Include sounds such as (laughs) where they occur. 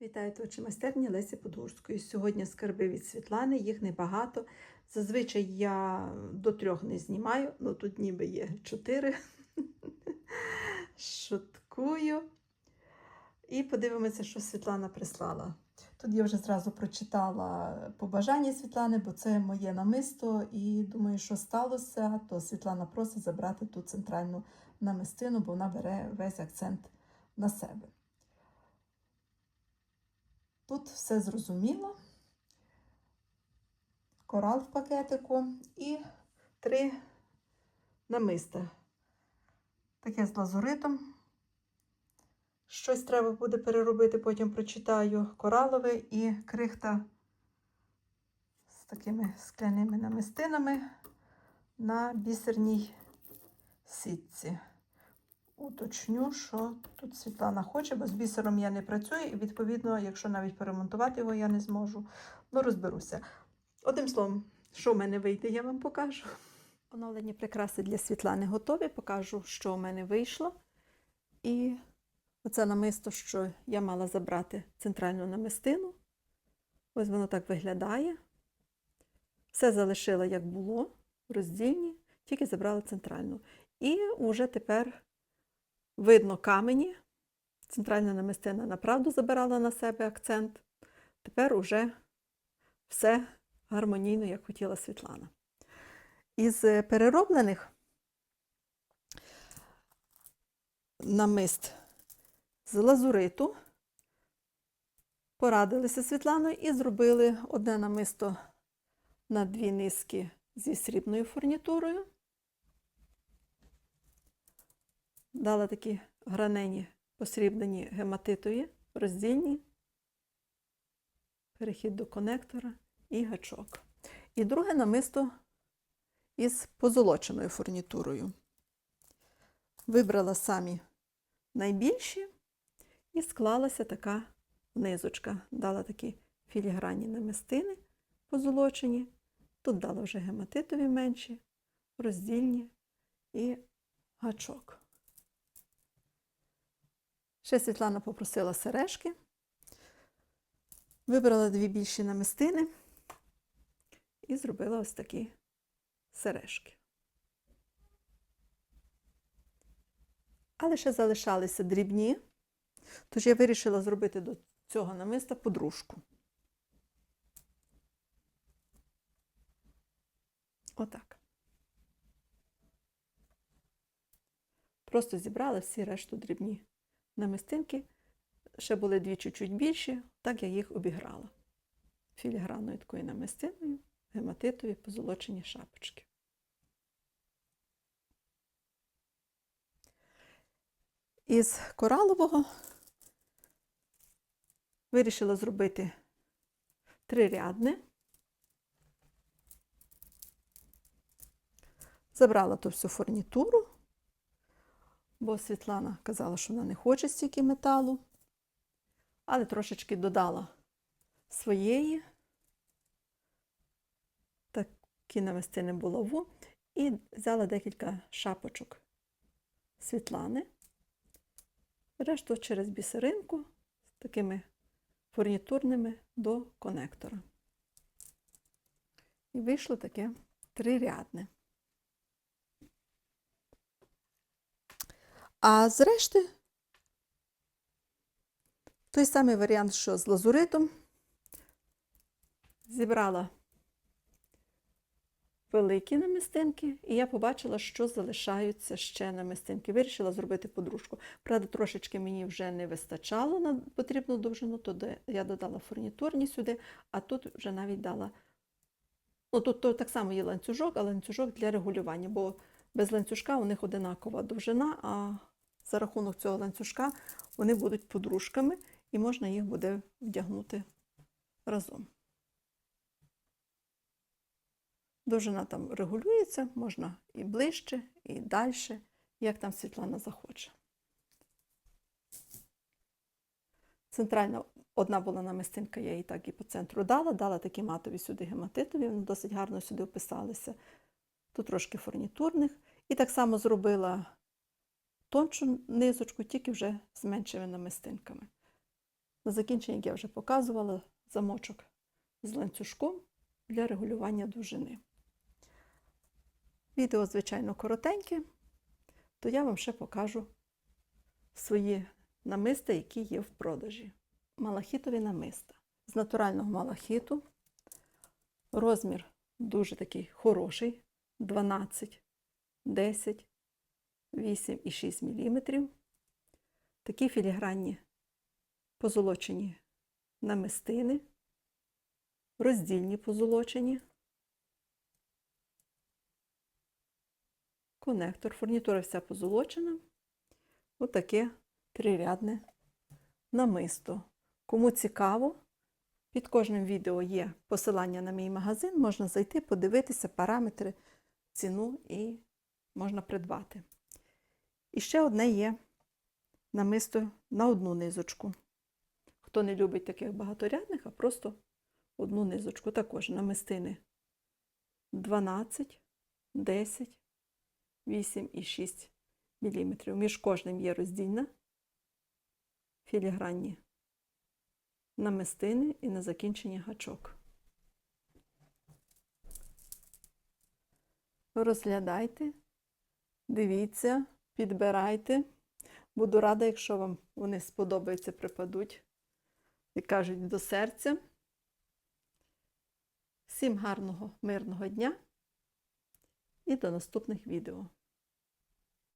Вітаю творчі майстерні Лесі Подгурської. Сьогодні скарби від Світлани, їх небагато. Зазвичай я до трьох не знімаю, ну тут ніби є чотири. (laughs) Шуткую. І подивимося, що Світлана прислала. Тут я вже зразу прочитала побажання Світлани, бо це моє намисто, і думаю, що сталося, то Світлана просить забрати ту центральну намистину, бо вона бере весь акцент на себе. Тут все зрозуміло. Корал в пакетику і три намиста. Таке з лазуритом. Щось треба буде переробити, потім прочитаю коралове і крихта з такими скляними намистинами на бісерній сітці. Уточню, що тут Світлана хоче, бо з бісером я не працюю, і, відповідно, якщо навіть перемонтувати його, я не зможу. Ну, розберуся. Одним словом, що в мене вийде, я вам покажу. Оновлені прикраси для Світлани готові. Покажу, що в мене вийшло. І оце намисто, що я мала забрати центральну намистину. Ось воно так виглядає. Все залишила, як було, роздільні, тільки забрала центральну. І вже тепер видно камені. Центральна намистина направду забирала на себе акцент. Тепер уже все гармонійно, як хотіла Світлана. Із перероблених намист з лазуриту порадилися Світланою і зробили одне намисто на дві низки зі срібною фурнітурою. Дала такі гранені посріблені гематитові, роздільні, перехід до конектора і гачок. І друге намисто із позолоченою фурнітурою. Вибрала самі найбільші і склалася така низочка. Дала такі філігранні намистини позолочені. Тут дала вже гематитові менші, роздільні і гачок. Ще Світлана попросила сережки. Вибрала дві більші намистини і зробила ось такі сережки. Але ще залишалися дрібні, тож я вирішила зробити до цього намиста подружку. Отак. Просто зібрала всі решту дрібні намистинки. Ще були дві чуть-чуть більші, так я їх обіграла. Філігранною такою намистиною, гематитові позолочені шапочки. Із коралового вирішила зробити трирядне. Забрала ту всю фурнітуру, бо Світлана казала, що вона не хоче стільки металу, але трошечки додала своєї, такі намистини булаву, і взяла декілька шапочок Світлани, решту через бісеринку з такими фурнітурними до конектора. І вийшло таке трирядне. А зрешти, той самий варіант, що з лазуритом, зібрала великі намистинки, і я побачила, що залишаються ще намистинки. Вирішила зробити подружку. Правда, трошечки мені вже не вистачало на потрібну довжину, то я додала фурнітурні сюди, а тут вже навіть дала. Ну, тут то, так само є ланцюжок, а ланцюжок для регулювання, бо без ланцюжка у них одинакова довжина, а за рахунок цього ланцюжка вони будуть подружками і можна їх буде вдягнути разом. Довжина там регулюється, можна і ближче, і далі, як там Світлана захоче. Центральна одна була намистинка, я її так і по центру дала, дала такі матові сюди гематитові, вони досить гарно сюди вписалися. Тут трошки фурнітурних. І так само зробила тоншу низочку, тільки вже з меншими намистинками. На закінчення, як я вже показувала, замочок з ланцюжком для регулювання довжини. Відео, звичайно, коротеньке, то я вам ще покажу свої намиста, які є в продажі. Малахітові намиста. З натурального малахіту. Розмір дуже такий хороший. 12, 10, 8 і 6 мм. Такі філігранні позолочені намистини, роздільні позолочені, конектор, фурнітура вся позолочена. Отаке трирядне намисто. Кому цікаво, під кожним відео є посилання на мій магазин, можна зайти, подивитися параметри, ціну і можна придбати. І ще одне є намисто на одну низочку. Хто не любить таких багаторядних, а просто одну низочку. Також намистини 12, 10, 8 і 6 мм. Між кожним є роздільна, філігранні намистини і на закінчення гачок. Розглядайте, дивіться, підбирайте. Буду рада, якщо вам вони сподобаються, припадуть, як кажуть, до серця. Всім гарного, мирного дня і до наступних відео.